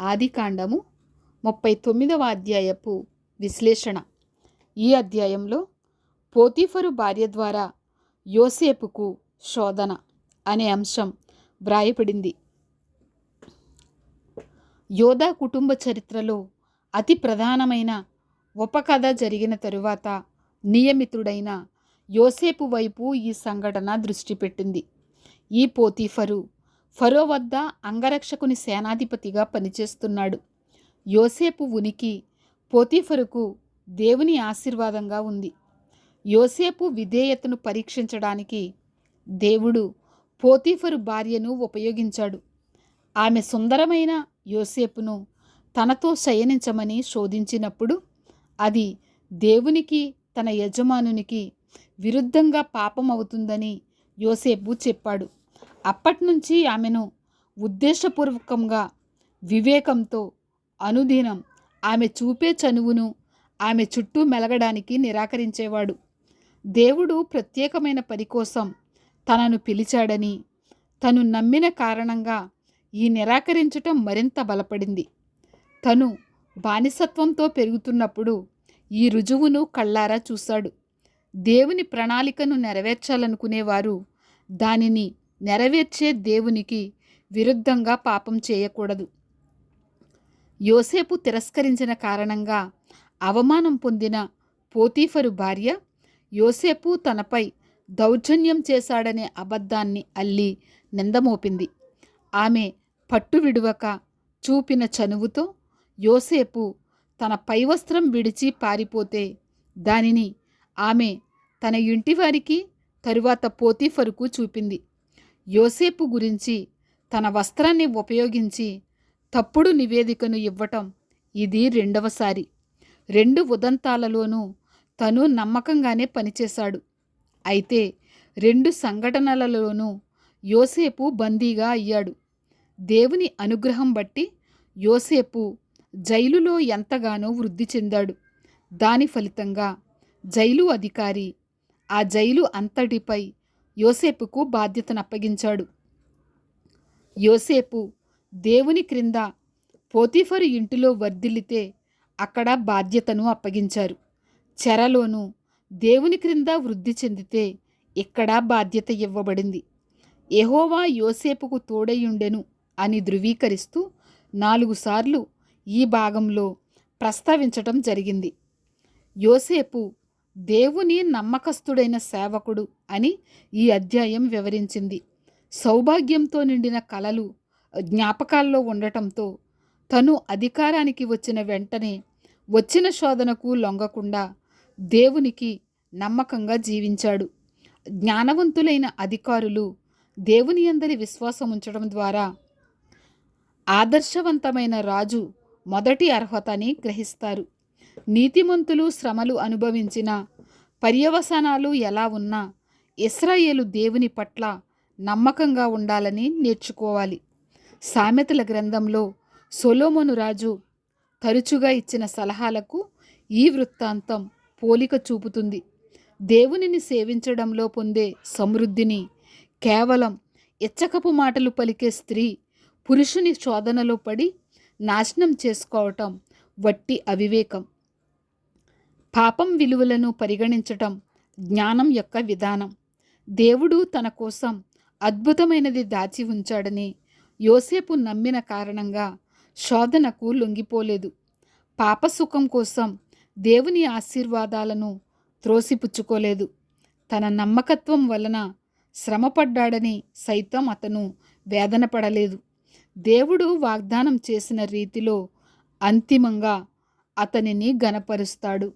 ఆదికాండము ముప్పై తొమ్మిదవ అధ్యాయపు విశ్లేషణ. ఈ అధ్యాయంలో పోతీఫరు భార్య ద్వారా యోసేపుకు శోధన అనే అంశం వ్రాయపడింది యోధా కుటుంబ చరిత్రలో అతి ప్రధానమైన ఉపకథ జరిగిన తరువాత నియమితుడైన యోసేపు వైపు ఈ సంఘటన దృష్టి పెట్టింది. ఈ పోతీఫరు ఫరో వద్ద అంగరక్షకుని సేనాధిపతిగా పనిచేస్తున్నాడు. యోసేపు ఉనికి పోతీఫరుకు దేవుని ఆశీర్వాదంగా ఉంది. యోసేపు విధేయతను పరీక్షించడానికి దేవుడు పోతీఫరు భార్యను ఉపయోగించాడు. ఆమె సుందరమైన యోసేపును తనతో శయనించమని శోధించినప్పుడు అది దేవునికి తన యజమానునికి విరుద్ధంగా పాపం అవుతుందని యోసేపు చెప్పాడు. అప్పటినుంచి ఆమెను ఉద్దేశపూర్వకంగా వివేకంతో అనుదినం ఆమె చూపే చనువును ఆమె చుట్టూ మెలగడానికి నిరాకరించేవాడు. దేవుడు ప్రత్యేకమైన పని కోసం తనను పిలిచాడని తను నమ్మిన కారణంగా ఈ నిరాకరించటం మరింత బలపడింది. తను బానిసత్వంతో పెరుగుతున్నప్పుడు ఈ రుజువును కళ్ళారా చూశాడు. దేవుని ప్రణాళికను నెరవేర్చాలనుకునేవారు దానిని నెరవేర్చే దేవునికి విరుద్ధంగా పాపం చేయకూడదు. యోసేపు తిరస్కరించిన కారణంగా అవమానం పొందిన పోతీఫరు భార్య యోసేపు తనపై దౌర్జన్యం చేశాడనే అబద్ధాన్ని అల్లి నిందమోపింది. ఆమె పట్టు విడువక చూపిన చనువుతో యోసేపు తన పైవస్త్రం విడిచి పారిపోతే దానిని ఆమె తన ఇంటివారికి తరువాత పోతీఫరుకు చూపింది. యోసేపు గురించి తన వస్త్రాన్ని ఉపయోగించి తప్పుడు నివేదికను ఇవ్వటం ఇది రెండవసారి రెండు ఉదంతాలలోనూ తను నమ్మకంగానే పనిచేశాడు. అయితే రెండు సంఘటనలలోనూ యోసేపు బందీగా అయ్యాడు. దేవుని అనుగ్రహం బట్టి యోసేపు జైలులో ఎంతగానో వృద్ధి చెందాడు. దాని ఫలితంగా జైలు అధికారి ఆ జైలు అంతటిపై యోసేపుకు బాధ్యతను అప్పగించాడు యోసేపు దేవుని క్రింద పోతిఫరు ఇంటిలో వర్ధిల్లితే అక్కడ బాధ్యతను అప్పగించారు. చెరలోనూ దేవుని క్రింద వృద్ధి చెందితే ఇక్కడ బాధ్యత ఇవ్వబడింది. ఎహోవా యోసేపుకు తోడయుండెను అని ధృవీకరిస్తూ నాలుగు సార్లు ఈ భాగంలో ప్రస్తావించటం జరిగింది. యోసేపు దేవుని నమ్మకస్తుడైన సేవకుడు అని ఈ అధ్యాయం వివరించింది. సౌభాగ్యంతో నిండిన కలలు జ్ఞాపకాల్లో ఉండటంతో తను అధికారానికి వచ్చిన వెంటనే వచ్చిన శోధనకు లొంగకుండా దేవునికి నమ్మకంగా జీవించాడు. జ్ఞానవంతులైన అధికారులు దేవుని అందరి విశ్వాసం ఉంచడం ద్వారా ఆదర్శవంతమైన రాజు మొదటి అర్హతని గ్రహిస్తారు. నీతిమంతులు శ్రమలు అనుభవించిన పర్యవసానాలు ఎలా ఉన్నా ఇస్రాయేలు దేవుని పట్ల నమ్మకంగా ఉండాలని నేర్చుకోవాలి. సామెతల గ్రంథంలో సొలోమోను రాజు తరచుగా ఇచ్చిన సలహాలకు ఈ వృత్తాంతం పోలిక చూపుతుంది. దేవునిని సేవించడంలో పొందే సమృద్ధిని కేవలం ఎచ్చకపు మాటలు పలికే స్త్రీ పురుషుని శోధనలో పడి నాశనం చేసుకోవటం వట్టి అవివేకం. పాపం విలువలను పరిగణించటం జ్ఞానం యొక్క విధానం. దేవుడు తన కోసం అద్భుతమైనది దాచి ఉంచాడని యోసేపు నమ్మిన కారణంగా శోధనకు లొంగిపోలేదు. పాపసుఖం కోసం దేవుని ఆశీర్వాదాలను త్రోసిపుచ్చుకోలేదు. తన నమ్మకత్వం వలన శ్రమపడ్డాడని సైతం అతను వేదన పడలేదు దేవుడు వాగ్దానం చేసిన రీతిలో అంతిమంగా అతనిని గనపరుస్తాడు